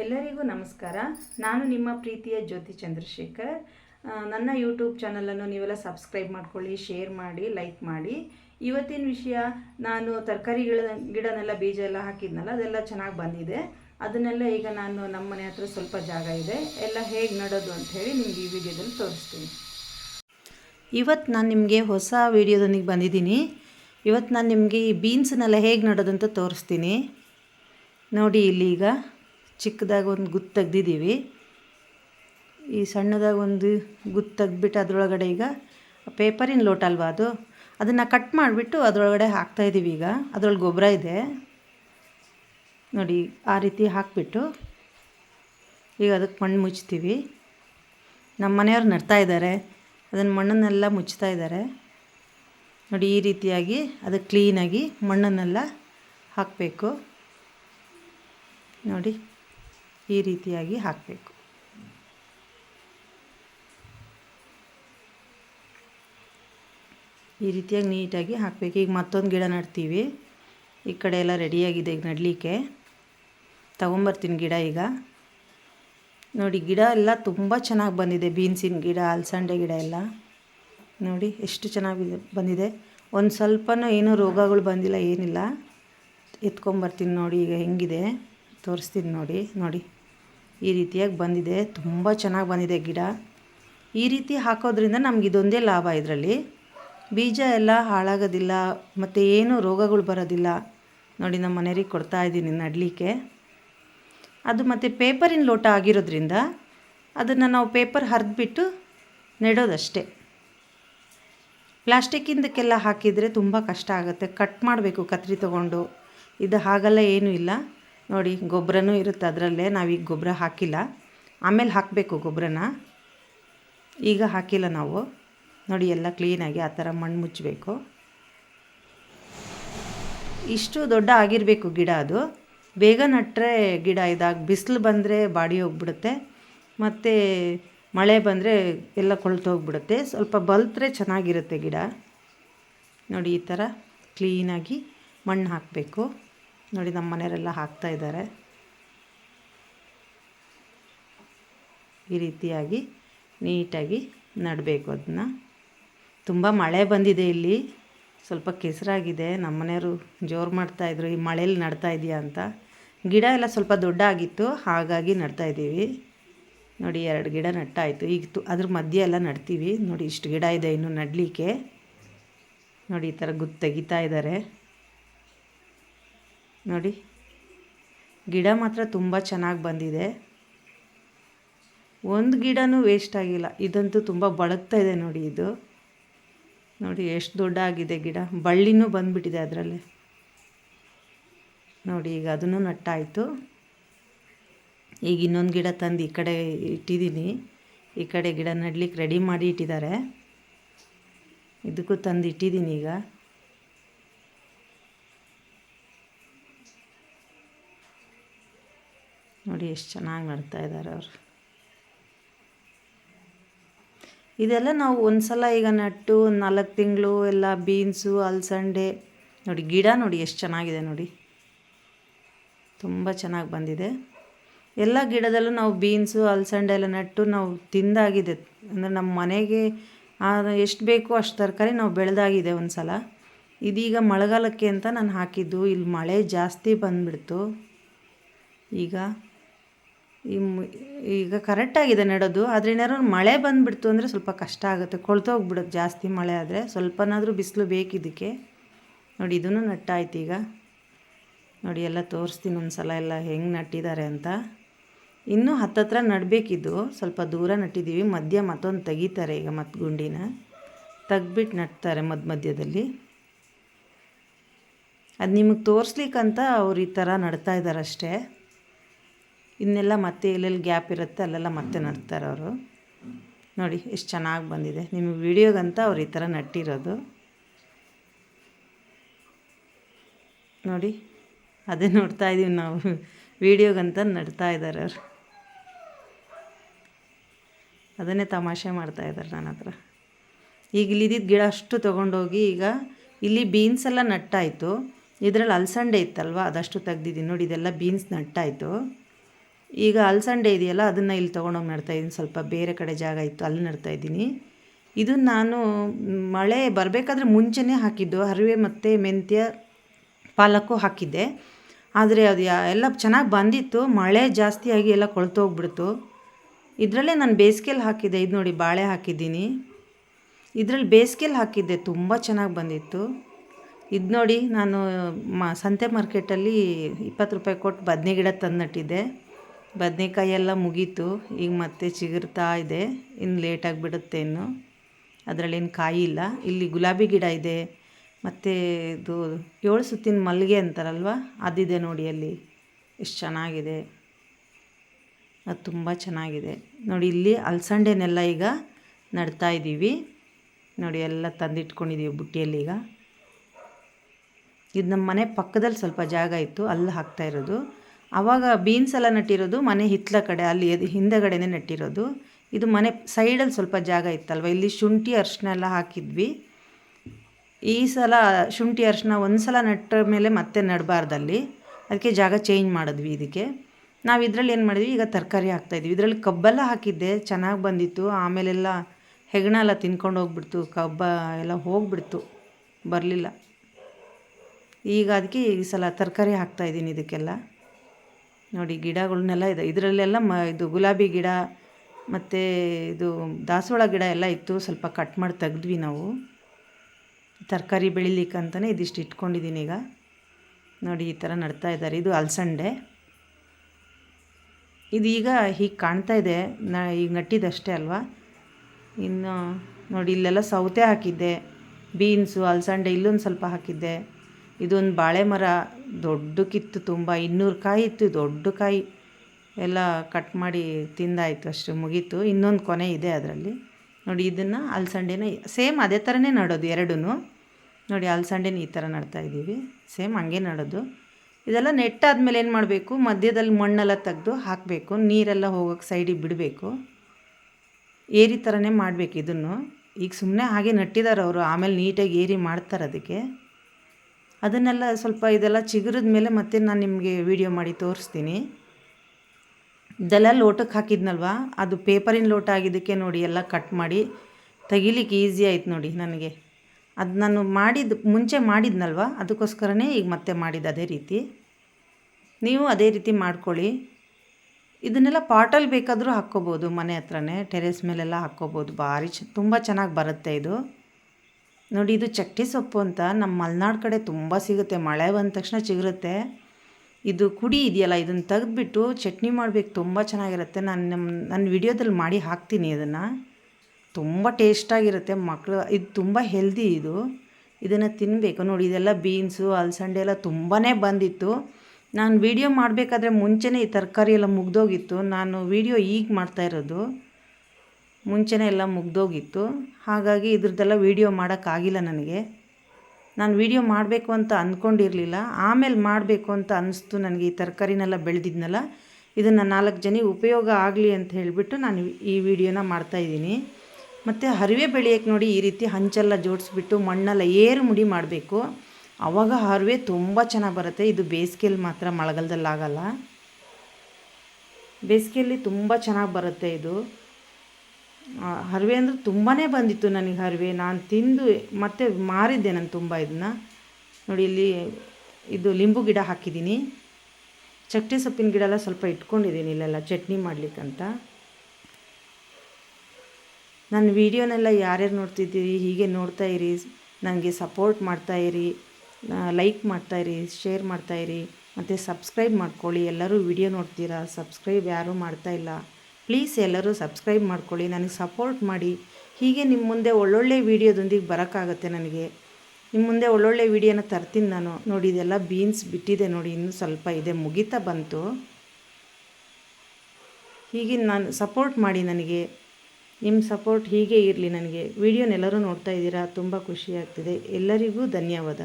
ಎಲ್ಲರಿಗೂ ನಮಸ್ಕಾರ. ನಾನು ನಿಮ್ಮ ಪ್ರೀತಿಯ ಜ್ಯೋತಿ ಚಂದ್ರಶೇಖರ್. ನನ್ನ ಯೂಟ್ಯೂಬ್ ಚಾನಲನ್ನು ನೀವೆಲ್ಲ ಸಬ್ಸ್ಕ್ರೈಬ್ ಮಾಡ್ಕೊಳ್ಳಿ ಶೇರ್ ಮಾಡಿ ಲೈಕ್ ಮಾಡಿ. ಇವತ್ತಿನ ವಿಷಯ, ನಾನು ತರಕಾರಿಗಳ ಗಿಡನೆಲ್ಲ ಬೀಜ ಎಲ್ಲ ಹಾಕಿದ್ನಲ್ಲ, ಅದೆಲ್ಲ ಚೆನ್ನಾಗಿ ಬಂದಿದೆ. ಅದನ್ನೆಲ್ಲ ಈಗ ನಾನು ನಮ್ಮ ಮನೆ ಹತ್ರ ಸ್ವಲ್ಪ ಜಾಗ ಇದೆ. ಎಲ್ಲ ಹೇಗೆ ನಡೋದು ಹೇಳಿ ನಿಮ್ಗೆ ಈ ವಿಡಿಯೋದಲ್ಲಿ ತೋರಿಸ್ತೀನಿ. ಇವತ್ತು ನಾನು ನಿಮಗೆ ಹೊಸ ವಿಡಿಯೋದೊಂದಿಗೆ ಬಂದಿದ್ದೀನಿ. ಇವತ್ತು ನಾನು ನಿಮಗೆ ಈ ಬೀನ್ಸ್ನೆಲ್ಲ ಹೇಗೆ ನಡೋದು ಅಂತ ತೋರಿಸ್ತೀನಿ. ನೋಡಿ ಇಲ್ಲಿ ಈಗ. ಚಿಕ್ಕದಾಗಿ ಒಂದು ಗುತ್ತು ತೆಗ್ದಿದ್ದೀವಿ. ಈ ಸಣ್ಣದಾಗಿ ಒಂದು ಗುತ್ತು ತೆಗ್ದುಬಿಟ್ಟು ಅದರೊಳಗಡೆ ಈಗ ಪೇಪರಿನ ಲೋಟ ಅಲ್ವಾ ಅದು? ಅದನ್ನು ಕಟ್ ಮಾಡಿಬಿಟ್ಟು ಅದರೊಳಗಡೆ ಹಾಕ್ತಾಯಿದ್ದೀವಿ ಈಗ. ಅದರೊಳಗೆ ಗೊಬ್ಬರ ಇದೆ. ನೋಡಿ, ಆ ರೀತಿ ಹಾಕಿಬಿಟ್ಟು ಈಗ ಅದಕ್ಕೆ ಮಣ್ಣು ಮುಚ್ತೀವಿ. ನಮ್ಮ ಮನೆಯವ್ರು ನಡ್ತಾ ಇದ್ದಾರೆ. ಅದನ್ನು ಮಣ್ಣನ್ನೆಲ್ಲ ಮುಚ್ತಾ ಇದ್ದಾರೆ. ನೋಡಿ, ಈ ರೀತಿಯಾಗಿ ಅದಕ್ಕೆ ಕ್ಲೀನಾಗಿ ಮಣ್ಣನ್ನೆಲ್ಲ ಹಾಕಬೇಕು. ನೋಡಿ. ಈ ರೀತಿಯಾಗಿ ಹಾಕಬೇಕು. ಈ ರೀತಿಯಾಗಿ ನೀಟಾಗಿ ಹಾಕಬೇಕು. ಈಗ ಮತ್ತೊಂದು ಗಿಡ ನಡ್ತೀವಿ. ಈ ಕಡೆ ಎಲ್ಲ ರೆಡಿಯಾಗಿದೆ ಈಗ ನಡಲಿಕ್ಕೆ. ತಗೊಂಬರ್ತೀನಿ ಗಿಡ ಈಗ. ನೋಡಿ, ಗಿಡ ಎಲ್ಲ ತುಂಬ ಚೆನ್ನಾಗಿ ಬಂದಿದೆ. ಬೀನ್ಸಿನ ಗಿಡ, ಅಲಸಂಡೆ ಗಿಡ ಎಲ್ಲ. ನೋಡಿ, ಎಷ್ಟು ಚೆನ್ನಾಗಿ ಬಂದಿದೆ. ಒಂದು ಸ್ವಲ್ಪನೂ ಏನೂ ರೋಗಗಳು ಬಂದಿಲ್ಲ, ಏನಿಲ್ಲ. ಎತ್ಕೊಂಬರ್ತೀನಿ ನೋಡಿ, ಈಗ ಹೆಂಗಿದೆ. ತೋರಿಸ್ತೀನಿ ನೋಡಿ ನೋಡಿ. ಈ ರೀತಿಯಾಗಿ ಬಂದಿದೆ. ತುಂಬ ಚೆನ್ನಾಗಿ ಬಂದಿದೆ ಗಿಡ. ಈ ರೀತಿ ಹಾಕೋದ್ರಿಂದ ನಮ್ಗೆ ಇದೊಂದೇ ಲಾಭ ಇದರಲ್ಲಿ. ಬೀಜ ಎಲ್ಲ ಹಾಳಾಗೋದಿಲ್ಲ, ಮತ್ತು ಏನೂ ರೋಗಗಳು ಬರೋದಿಲ್ಲ. ನೋಡಿ, ನಮ್ಮ ಮನೆಯವ್ರಿಗೆ ಕೊಡ್ತಾ ಇದ್ದೀನಿ ನಡಲಿಕ್ಕೆ. ಅದು ಮತ್ತು ಪೇಪರಿನ ಲೋಟ ಆಗಿರೋದ್ರಿಂದ ಅದನ್ನು ನಾವು ಪೇಪರ್ ಹರಿದ್ಬಿಟ್ಟು ನೆಡೋದಷ್ಟೇ. ಪ್ಲಾಸ್ಟಿಕ್ಕಿಂದಕ್ಕೆಲ್ಲ ಹಾಕಿದರೆ ತುಂಬ ಕಷ್ಟ ಆಗುತ್ತೆ. ಕಟ್ ಮಾಡಬೇಕು, ಕತ್ರಿ ತೊಗೊಂಡು. ಇದು ಹಾಗೆಲ್ಲ, ಏನೂ ಇಲ್ಲ. ನೋಡಿ, ಗೊಬ್ಬರನೂ ಇರುತ್ತೆ ಅದರಲ್ಲೇ, ನಾವೀಗ ಗೊಬ್ಬರ ಹಾಕಿಲ್ಲ. ಆಮೇಲೆ ಹಾಕಬೇಕು ಗೊಬ್ಬರನ. ಈಗ ಹಾಕಿಲ್ಲ ನಾವು. ನೋಡಿ, ಎಲ್ಲ ಕ್ಲೀನಾಗಿ ಆ ಥರ ಮಣ್ಣು ಮುಚ್ಚಬೇಕು ಇಷ್ಟು ದೊಡ್ಡ ಆಗಿರಬೇಕು ಗಿಡ ಅದು. ಬೇಗ ನಟ್ಟರೆ ಗಿಡ ಇದಾಗಿ, ಬಿಸಿಲು ಬಂದರೆ ಬಾಡಿ ಹೋಗ್ಬಿಡುತ್ತೆ. ಮತ್ತು ಮಳೆ ಬಂದರೆ ಎಲ್ಲ ಕೊಳ್ತೋಗ್ಬಿಡುತ್ತೆ ಸ್ವಲ್ಪ ಬಲ್ತ್ರೆ ಚೆನ್ನಾಗಿರುತ್ತೆ ಗಿಡ. ನೋಡಿ, ಈ ಥರ ಕ್ಲೀನಾಗಿ ಮಣ್ಣು ಹಾಕಬೇಕು. ನೋಡಿ ನಮ್ಮ ಮನೆಯವರೆಲ್ಲ ಹಾಕ್ತಾ ಇದ್ದಾರೆ. ಈ ರೀತಿಯಾಗಿ ನೀಟಾಗಿ ನಡಬೇಕು ಅದನ್ನ. ತುಂಬ ಮಳೆ ಬಂದಿದೆ ಇಲ್ಲಿ. ಸ್ವಲ್ಪ ಕೆಸರಾಗಿದೆ. ನಮ್ಮ ಮನೆಯವರು ಜೋರು ಮಾಡ್ತಾಯಿದ್ರು ಈ ಮಳೇಲಿ ನಡ್ತಾ ಇದೆಯಾ ಅಂತ. ಗಿಡ ಎಲ್ಲ ಸ್ವಲ್ಪ ದೊಡ್ಡ ಆಗಿತ್ತು ಹಾಗಾಗಿ ನಡ್ತಾ ಇದ್ದೀವಿ. ನೋಡಿ ಎರಡು ಗಿಡ ನಟ್ಟಾಯಿತು. ಈಗ ತು ಅದ್ರ ಮಧ್ಯೆ ಎಲ್ಲ ನಡ್ತೀವಿ. ನೋಡಿ ಇಷ್ಟು ಗಿಡ ಇದೆ ಇನ್ನು ನಡಲಿಕ್ಕೆ. ನೋಡಿ ಈ ಥರ ಗುತ್ತು ತೆಗಿತಾ ಇದ್ದಾರೆ. ನೋಡಿ. ಗಿಡ ಮಾತ್ರ ತುಂಬ ಚೆನ್ನಾಗಿ ಬಂದಿದೆ. ಒಂದು ಗಿಡನೂ ವೇಸ್ಟ್ ಆಗಿಲ್ಲ. ಇದಂತೂ ತುಂಬ ಬಳಗ್ತಾ ಇದೆ ನೋಡಿ ಇದು. ನೋಡಿ ಎಷ್ಟು ದೊಡ್ಡ ಆಗಿದೆ ಗಿಡ. ಬಳ್ಳಿನೂ ಬಂದುಬಿಟ್ಟಿದೆ ಅದರಲ್ಲಿ. ನೋಡಿ ಈಗ ಅದನ್ನು ನಟ್ಟಾಯಿತು. ಈಗ ಇನ್ನೊಂದು ಗಿಡ ತಂದು ಈ ಕಡೆ ಇಟ್ಟಿದ್ದೀನಿ. ಈ ಕಡೆ ಗಿಡ ನೆಡ್ಲಿಕ್ಕೆ ರೆಡಿ ಮಾಡಿ ಇಟ್ಟಿದ್ದಾರೆ. ಇದಕ್ಕೂ ತಂದು ಇಟ್ಟಿದ್ದೀನಿ ಈಗ. ನೋಡಿ ಎಷ್ಟು ಚೆನ್ನಾಗಿ ನಡ್ತಾ ಇದ್ದಾರೆ ಅವರು. ಇದೆಲ್ಲ ನಾವು ಒಂದು ಸಲ ಈಗ ನಟ್ಟು ನಾಲ್ಕು ತಿಂಗಳು ಎಲ್ಲ ಬೀನ್ಸು, ಅಲಸಂಡೆ, ನೋಡಿ ಗಿಡ ನೋಡಿ ಎಷ್ಟು ಚೆನ್ನಾಗಿದೆ ನೋಡಿ. ತುಂಬ ಚೆನ್ನಾಗಿ ಬಂದಿದೆ. ಎಲ್ಲ ಗಿಡದಲ್ಲೂ ನಾವು ಬೀನ್ಸು, ಅಲಸಂಡೆ ಎಲ್ಲ ನಟ್ಟು ನಾವು ತಿಂದಾಗಿದೆ. ಅಂದರೆ ನಮ್ಮ ಮನೆಗೆ ಎಷ್ಟು ಬೇಕೋ ಅಷ್ಟು ತರಕಾರಿ ನಾವು ಬೆಳೆದಾಗಿದೆ ಒಂದು ಸಲ ಇದೀಗ ಮಳೆಗಾಲಕ್ಕೆ ಅಂತ ನಾನು ಹಾಕಿದ್ದು. ಇಲ್ಲಿ ಮಳೆ ಜಾಸ್ತಿ ಬಂದುಬಿಡ್ತು. ಈಗ ಈಗ ಕರೆಕ್ಟಾಗಿದೆ ನೆಡೋದು, ಆದರೆ ಏನಾದ್ರು ಮಳೆ ಬಂದುಬಿಡ್ತು ಅಂದರೆ ಸ್ವಲ್ಪ ಕಷ್ಟ ಆಗುತ್ತೆ. ಕೊಳ್ತೋಗ್ಬಿಡೋದು ಜಾಸ್ತಿ ಮಳೆ ಆದರೆ. ಸ್ವಲ್ಪನಾದರೂ ಬಿಸಿಲು ಬೇಕಿದ್ದಕ್ಕೆ. ನೋಡಿ, ಇದನ್ನು ನಟ್ಟಾಯ್ತು ಈಗ. ನೋಡಿ, ಎಲ್ಲ ತೋರಿಸ್ತೀನಿ ಒಂದು ಸಲ ಎಲ್ಲ ಹೆಂಗೆ ನಟ್ಟಿದ್ದಾರೆ ಅಂತ. ಇನ್ನೂ ಹತ್ತತ್ರ ನಡಬೇಕಿದ್ದು. ಸ್ವಲ್ಪ ದೂರ ನಟ್ಟಿದ್ದೀವಿ. ಮಧ್ಯ ಮತ್ತೊಂದು ತೆಗಿತಾರೆ ಈಗ ಮತ್ತು ಗುಂಡಿನ. ತೆಗ್ಬಿಟ್ಟು ನಟ್ತಾರೆ ಮಧ್ಯ ಮಧ್ಯದಲ್ಲಿ. ಅದು ನಿಮಗೆ ತೋರಿಸ್ಲಿಕ್ಕಂತ ಅವ್ರು ಈ ಥರ ನಡ್ತಾ ಇದ್ದಾರೆ ಅಷ್ಟೇ ಇನ್ನೆಲ್ಲ ಮತ್ತೆ ಎಲ್ಲೆಲ್ಲಿ ಗ್ಯಾಪ್ ಇರುತ್ತೆ ಅಲ್ಲೆಲ್ಲ ಮತ್ತೆ ನಡ್ತಾರೆ ಅವರು. ನೋಡಿ, ಎಷ್ಟು ಚೆನ್ನಾಗಿ ಬಂದಿದೆ. ನಿಮಗೆ ವಿಡಿಯೋಗಂತ ಅವ್ರು ಈ ಥರ ನಟ್ಟಿರೋದು. ನೋಡಿ, ಅದೇ ನೋಡ್ತಾ ಇದ್ದೀವಿ ನಾವು. ವಿಡಿಯೋಗಂತ ನಡ್ತಾ ಇದ್ದಾರೆ ಅವರು. ಅದನ್ನೇ ತಮಾಷೆ ಮಾಡ್ತಾ ಇದ್ದಾರೆ ನನ್ನ ಹತ್ರ. ಈಗ ಇಲ್ಲಿದ್ದಿದ್ದು ಗಿಡ ಅಷ್ಟು ತೊಗೊಂಡೋಗಿ ಈಗ ಇಲ್ಲಿ ಬೀನ್ಸ್ ಎಲ್ಲ ನಟ್ಟಾಯಿತು. ಇದರಲ್ಲಿ ಅಲಸಂಡೆ ಇತ್ತಲ್ವ? ಅದಷ್ಟು ತೆಗ್ದಿದ್ದೀನಿ. ನೋಡಿ, ಇದೆಲ್ಲ ಬೀನ್ಸ್ ನಟ್ಟಾಯಿತು. ಈಗ ಅಲಸಂಡೆ ಇದೆಯಲ್ಲ, ಅದನ್ನು ಇಲ್ಲಿ ತೊಗೊಂಡೋಗಿ ನಡ್ತಾಯಿದ್ದೀನಿ ಸ್ವಲ್ಪ ಬೇರೆ ಕಡೆ ಜಾಗ ಇತ್ತು, ಅಲ್ಲಿ ನಡ್ತಾಯಿದ್ದೀನಿ ಇದು ನಾನು ಮಳೆ ಬರಬೇಕಾದ್ರೆ ಮುಂಚೆನೇ ಹಾಕಿದ್ದು. ಹರಿವೆ ಮತ್ತು ಮೆಂತ್ಯ ಪಾಲಕ್ಕು ಹಾಕಿದ್ದೆ. ಆದರೆ ಅದು ಯಾ, ಎಲ್ಲ ಚೆನ್ನಾಗಿ ಬಂದಿತ್ತು. ಮಳೆ ಜಾಸ್ತಿಯಾಗಿ ಎಲ್ಲ ಕೊಳ್ತೋಗ್ಬಿಡ್ತು ಇದರಲ್ಲೇ ನಾನು ಬೇಸಿಗೆಯಲ್ಲಿ ಹಾಕಿದ್ದೆ. ಇದು ನೋಡಿ ಬಾಳೆ ಹಾಕಿದ್ದೀನಿ. ಇದರಲ್ಲಿ ಬೇಸಿಗೆಯಲ್ಲಿ ಹಾಕಿದ್ದೆ. ತುಂಬ ಚೆನ್ನಾಗಿ ಬಂದಿತ್ತು. ಇದು ನೋಡಿ ನಾನು ಮ, ಸಂತೆ ಮಾರ್ಕೆಟಲ್ಲಿ ಇಪ್ಪತ್ತು ರೂಪಾಯಿ ಕೊಟ್ಟು ಬದನೆ ಗಿಡ ತಂದು ನಟ್ಟಿದ್ದೆ ಬದನೆಕಾಯಿ ಎಲ್ಲ ಮುಗೀತು, ಈಗ ಮತ್ತೆ ಚಿಗುರ್ತಾ ಇದೆ. ಇನ್ನು ಲೇಟಾಗಿ ಬಿಡುತ್ತೆ ಇನ್ನು. ಅದರಲ್ಲೇನು ಕಾಯಿ ಇಲ್ಲ. ಇಲ್ಲಿ ಗುಲಾಬಿ ಗಿಡ ಇದೆ. ಮತ್ತು ಇದು ಏಳು ಸುತ್ತಿನ ಮಲ್ಲಿಗೆ ಅಂತಾರಲ್ವ? ಅದಿದೆ ನೋಡಿ ಅಲ್ಲಿ. ಎಷ್ಟು ಚೆನ್ನಾಗಿದೆ. ಅದು ತುಂಬ ಚೆನ್ನಾಗಿದೆ. ನೋಡಿ ಇಲ್ಲಿ ಅಲಸಂಡೆನೆಲ್ಲ ಈಗ ನಡ್ತಾ ಇದ್ದೀವಿ ನೋಡಿ ಎಲ್ಲ ತಂದಿಟ್ಕೊಂಡಿದ್ದೀವಿ ಬುಟ್ಟಿಯಲ್ಲಿ ಈಗ. ಇದು ನಮ್ಮ ಮನೆ ಪಕ್ಕದಲ್ಲಿ ಸ್ವಲ್ಪ ಜಾಗ ಇತ್ತು. ಅಲ್ಲಿ ಹಾಕ್ತಾ ಇರೋದು. ಆವಾಗ ಬೀನ್ಸ್ ಎಲ್ಲ ನಟ್ಟಿರೋದು ಮನೆ ಹಿತ್ತಲ ಕಡೆ, ಅಲ್ಲಿ ಹಿಂದೆಗಡೆನೇ ನೆಟ್ಟಿರೋದು. ಇದು ಮನೆ ಸೈಡಲ್ಲಿ ಸ್ವಲ್ಪ ಜಾಗ ಇತ್ತಲ್ವ? ಇಲ್ಲಿ ಶುಂಠಿ ಅರಿಶಿನ ಎಲ್ಲ ಹಾಕಿದ್ವಿ. ಈ ಸಲ ಶುಂಠಿ ಅರಿಶಿನ ಒಂದು ಸಲ ನೆಟ್ಟ ಮೇಲೆ ಮತ್ತೆ ನೆಡಬಾರ್ದಲ್ಲಿ ಅದಕ್ಕೆ ಜಾಗ ಚೇಂಜ್ ಮಾಡಿದ್ವಿ ಇದಕ್ಕೆ. ನಾವು ಇದರಲ್ಲಿ ಏನು ಮಾಡಿದ್ವಿ? ಈಗ ತರಕಾರಿ ಹಾಕ್ತಾಯಿದ್ವಿ ಇದರಲ್ಲಿ ಕಬ್ಬೆಲ್ಲ ಹಾಕಿದ್ದೆ. ಚೆನ್ನಾಗಿ ಬಂದಿತ್ತು. ಆಮೇಲೆಲ್ಲ ಹೆಗಣ ಎಲ್ಲ ತಿನ್ಕೊಂಡು ಹೋಗ್ಬಿಡ್ತು. ಕಬ್ಬ ಎಲ್ಲ ಹೋಗ್ಬಿಡ್ತು. ಬರಲಿಲ್ಲ. ಈಗ ಅದಕ್ಕೆ ಈ ಸಲ ತರಕಾರಿ ಹಾಕ್ತಾಯಿದ್ದೀನಿ ಇದಕ್ಕೆಲ್ಲ. ನೋಡಿ ಗಿಡಗಳನ್ನೆಲ್ಲ ಇದೆ. ಇದರಲ್ಲೆಲ್ಲ ಮ, ಇದು ಗುಲಾಬಿ ಗಿಡ ಮತ್ತು ಇದು ದಾಸವಾಳ ಗಿಡ ಎಲ್ಲ ಇತ್ತು. ಸ್ವಲ್ಪ ಕಟ್ ಮಾಡಿ ತೆಗ್ದ್ವಿ ನಾವು. ತರಕಾರಿ ಬೆಳಿಲಿಕ್ಕಂತಲೇ ಇದಿಷ್ಟು ಇಟ್ಕೊಂಡಿದ್ದೀನಿ ಈಗ. ನೋಡಿ ಈ ಥರ ನಡ್ತಾ ಇದ್ದಾರೆ. ಇದು ಅಲಸಂಡೆ. ಇದೀಗ ಹೀಗೆ ಕಾಣ್ತಾ ಇದೆ. ನ ಈಗ ನಟ್ಟಿದ್ದಷ್ಟೇ ಅಲ್ವಾ? ಇನ್ನು ನೋಡಿ ಇಲ್ಲೆಲ್ಲ ಸೌತೆ ಹಾಕಿದ್ದೆ. ಬೀನ್ಸು, ಅಲಸಂಡೆ ಇಲ್ಲೊಂದು ಸ್ವಲ್ಪ ಹಾಕಿದ್ದೆ. ಇದೊಂದು ಬಾಳೆ ಮರ ದೊಡ್ಡಕ್ಕಿತ್ತು ತುಂಬ, ಇನ್ನೂರು ಕಾಯಿ ಇತ್ತು, ದೊಡ್ಡ ಕಾಯಿ ಎಲ್ಲ ಕಟ್ ಮಾಡಿ ತಿಂದಾಯಿತು ಅಷ್ಟು, ಮುಗೀತು. ಇನ್ನೊಂದು ಕೊನೆ ಇದೆ ಅದರಲ್ಲಿ. ನೋಡಿ, ಇದನ್ನು ಅಲಸಂಡೆನ ಸೇಮ್ ಅದೇ ಥರನೇ ನಡೋದು ಎರಡೂ ನೋಡಿ, ಅಲಸಂಡೆನ ಈ ಥರ ನಡ್ತಾ ಇದ್ದೀವಿ. ಸೇಮ್ ಹಂಗೆ ನಡೋದು. ಇದೆಲ್ಲ ನೆಟ್ಟಾದ್ಮೇಲೆ ಏನು ಮಾಡಬೇಕು? ಮಧ್ಯದಲ್ಲಿ ಮಣ್ಣೆಲ್ಲ ತೆಗೆದು ಹಾಕಬೇಕು, ನೀರೆಲ್ಲ ಹೋಗೋಕ್ಕೆ ಸೈಡಿಗೆ ಬಿಡಬೇಕು. ಏರಿ ಥರನೇ ಮಾಡಬೇಕು ಇದನ್ನು. ಈಗ ಸುಮ್ಮನೆ ಹಾಗೆ ನಟ್ಟಿದ್ದಾರೆ ಅವರು, ಆಮೇಲೆ ನೀಟಾಗಿ ಏರಿ ಮಾಡ್ತಾರೆ ಅದಕ್ಕೆ. ಅದನ್ನೆಲ್ಲ ಸ್ವಲ್ಪ ಇದೆಲ್ಲ ಚಿಗುರಿದ ಮೇಲೆ ಮತ್ತೆ ನಾನು ನಿಮಗೆ ವಿಡಿಯೋ ಮಾಡಿ ತೋರಿಸ್ತೀನಿ. ಇದೆಲ್ಲ ಲೋಟಕ್ಕೆ ಹಾಕಿದ್ನಲ್ವ? ಅದು ಪೇಪರಿನ ಲೋಟ ಆಗಿದ್ದಕ್ಕೆ ನೋಡಿ ಎಲ್ಲ ಕಟ್ ಮಾಡಿ ತೆಗಿಲಿಕ್ಕೆ ಈಸಿ ಆಯ್ತು ನೋಡಿ ನನಗೆ. ಅದು ನಾನು ಮಾಡಿದ್ದು ಮುಂಚೆ ಮಾಡಿದ್ನಲ್ವ? ಅದಕ್ಕೋಸ್ಕರನೇ ಈಗ ಮತ್ತೆ ಮಾಡಿದ್ದು ಅದೇ ರೀತಿ. ನೀವು ಅದೇ ರೀತಿ ಮಾಡ್ಕೊಳ್ಳಿ. ಇದನ್ನೆಲ್ಲ ಪಾಟಲ್ಲಿ ಬೇಕಾದರೂ ಹಾಕ್ಕೋಬೋದು, ಮನೆ ಹತ್ರನೇ. ಟೆರೆಸ್ ಮೇಲೆಲ್ಲ ಹಾಕ್ಕೋಬೋದು. ಭಾರಿ ಚ, ತುಂಬ ಚೆನ್ನಾಗಿ ಬರುತ್ತೆ ಇದು. ನೋಡಿ, ಇದು ಚಟ್ಟಿ ಸೊಪ್ಪು ಅಂತ ನಮ್ಮ ಮಲೆನಾಡು ಕಡೆ ತುಂಬ ಸಿಗುತ್ತೆ. ಮಳೆ ಬಂದ ತಕ್ಷಣ ಚಿಗುರುತ್ತೆ. ಇದು ಕುಡಿ ಇದೆಯಲ್ಲ, ಇದನ್ನು ತೆಗೆದುಬಿಟ್ಟು ಚಟ್ನಿ ಮಾಡಬೇಕು. ತುಂಬ ಚೆನ್ನಾಗಿರುತ್ತೆ. ನಾನು ನಮ್ಮ ನನ್ನ ವಿಡಿಯೋದಲ್ಲಿ ಮಾಡಿ ಹಾಕ್ತೀನಿ ಇದನ್ನು. ತುಂಬ ಟೇಸ್ಟಾಗಿರುತ್ತೆ ಮಕ್ಕಳು ಇದು ತುಂಬ ಹೆಲ್ದಿ ಇದು. ಇದನ್ನು ತಿನ್ನಬೇಕು ನೋಡಿ, ಇದೆಲ್ಲ ಬೀನ್ಸು ಅಲಸಂಡೆ ಎಲ್ಲ ತುಂಬಾ ಬಂದಿತ್ತು. ನಾನು ವೀಡಿಯೋ ಮಾಡಬೇಕಾದ್ರೆ ಮುಂಚೆನೇ ಈ ತರಕಾರಿ ಎಲ್ಲ ಮುಗ್ದೋಗಿತ್ತು. ನಾನು ವೀಡಿಯೋ ಈಗ ಮಾಡ್ತಾ ಇರೋದು. ಮುಂಚೆನೇ ಎಲ್ಲ ಮುಗ್ದೋಗಿತ್ತು. ಹಾಗಾಗಿ ಇದ್ರದ್ದೆಲ್ಲ ವೀಡಿಯೋ ಮಾಡೋಕ್ಕಾಗಿಲ್ಲ ನನಗೆ. ನಾನು ವೀಡಿಯೋ ಮಾಡಬೇಕು ಅಂತ ಅಂದ್ಕೊಂಡಿರಲಿಲ್ಲ ಆಮೇಲೆ ಮಾಡಬೇಕು ಅಂತ ಅನಿಸ್ತು ನನಗೆ ಈ ತರಕಾರಿನೆಲ್ಲ ಬೆಳೆದಿದ್ನಲ್ಲ. ಇದನ್ನು ನಾಲ್ಕು ಜನ ಉಪಯೋಗ ಆಗಲಿ ಅಂತ ಹೇಳಿಬಿಟ್ಟು ನಾನು ಈ ವಿಡಿಯೋನ ಮಾಡ್ತಾಯಿದ್ದೀನಿ ಮತ್ತು ಹರಿವೆ ಬೆಳೆಯೋಕ್ಕೆ ನೋಡಿ ಈ ರೀತಿ ಹಂಚೆಲ್ಲ ಜೋಡಿಸ್ಬಿಟ್ಟು ಮಣ್ಣೆಲ್ಲ ಏರು ಮುಡಿ ಮಾಡಬೇಕು. ಆವಾಗ ಹರಿವೆ ತುಂಬ ಚೆನ್ನಾಗಿ ಬರುತ್ತೆ. ಇದು ಬೇಸಿಗೆಯಲ್ಲಿ ಮಾತ್ರ ಮಳೆಗಾಲದಲ್ಲಿ ಆಗಲ್ಲ ಬೇಸಿಗೆಯಲ್ಲಿ ತುಂಬ ಚೆನ್ನಾಗಿ ಬರುತ್ತೆ ಇದು. ಹರಿವೆ ಅಂದರೆ ತುಂಬಾ ಬಂದಿತ್ತು ನನಗೆ ಹರಿವೆ. ನಾನು ತಿಂದು ಮತ್ತೆ ಮಾರಿದ್ದೆ ನಾನು ತುಂಬ ಇದನ್ನ. ನೋಡಿ, ಇಲ್ಲಿ ಇದು ಲಿಂಬು ಗಿಡ ಹಾಕಿದ್ದೀನಿ. ಚಟ್ನಿ ಸೊಪ್ಪಿನ ಗಿಡ ಎಲ್ಲ ಸ್ವಲ್ಪ ಇಟ್ಕೊಂಡಿದ್ದೀನಿ ಇಲ್ಲೆಲ್ಲ, ಚಟ್ನಿ ಮಾಡಲಿಕ್ಕಂತ. ನನ್ನ ವೀಡಿಯೋನೆಲ್ಲ ಯಾರ್ಯಾರು ನೋಡ್ತಿದ್ದೀರಿ, ಹೀಗೆ ನೋಡ್ತಾ ಇರಿ. ನನಗೆ ಸಪೋರ್ಟ್ ಮಾಡ್ತಾಯಿರಿ ಲೈಕ್ ಮಾಡ್ತಾಯಿರಿ ಶೇರ್ ಮಾಡ್ತಾಯಿರಿ ಮತ್ತು ಸಬ್ಸ್ಕ್ರೈಬ್ ಮಾಡ್ಕೊಳ್ಳಿ. ಎಲ್ಲರೂ ವಿಡಿಯೋ ನೋಡ್ತೀರಾ? ಸಬ್ಸ್ಕ್ರೈಬ್ ಯಾರೂ ಮಾಡ್ತಾಯಿಲ್ಲ ಪ್ಲೀಸ್ ಎಲ್ಲರೂ ಸಬ್ಸ್ಕ್ರೈಬ್ ಮಾಡ್ಕೊಳ್ಳಿ, ನನಗೆ ಸಪೋರ್ಟ್ ಮಾಡಿ. ಹೀಗೆ ನಿಮ್ಮ ಮುಂದೆ ಒಳ್ಳೊಳ್ಳೆ ವೀಡಿಯೋದೊಂದಿಗೆ ಬರೋಕ್ಕಾಗತ್ತೆ ನನಗೆ. ನಿಮ್ಮ ಮುಂದೆ ಒಳ್ಳೊಳ್ಳೆ ವೀಡಿಯೋನ ತರ್ತೀನಿ ನಾನು. ನೋಡಿ, ಇದೆಲ್ಲ ಬೀನ್ಸ್ ಬಿಟ್ಟಿದೆ ನೋಡಿ, ಇನ್ನೂ ಸ್ವಲ್ಪ ಇದೆ, ಮುಗಿತಾ ಬಂತು. ಹೀಗೆ ನಾನು ಸಪೋರ್ಟ್ ಮಾಡಿ ನನಗೆ. ನಿಮ್ಮ ಸಪೋರ್ಟ್ ಹೀಗೆ ಇರಲಿ ನನಗೆ. ವೀಡಿಯೋನೆಲ್ಲರೂ ನೋಡ್ತಾ ಇದ್ದೀರಾ, ತುಂಬ ಖುಷಿ ಆಗ್ತಿದೆ. ಎಲ್ಲರಿಗೂ ಧನ್ಯವಾದ.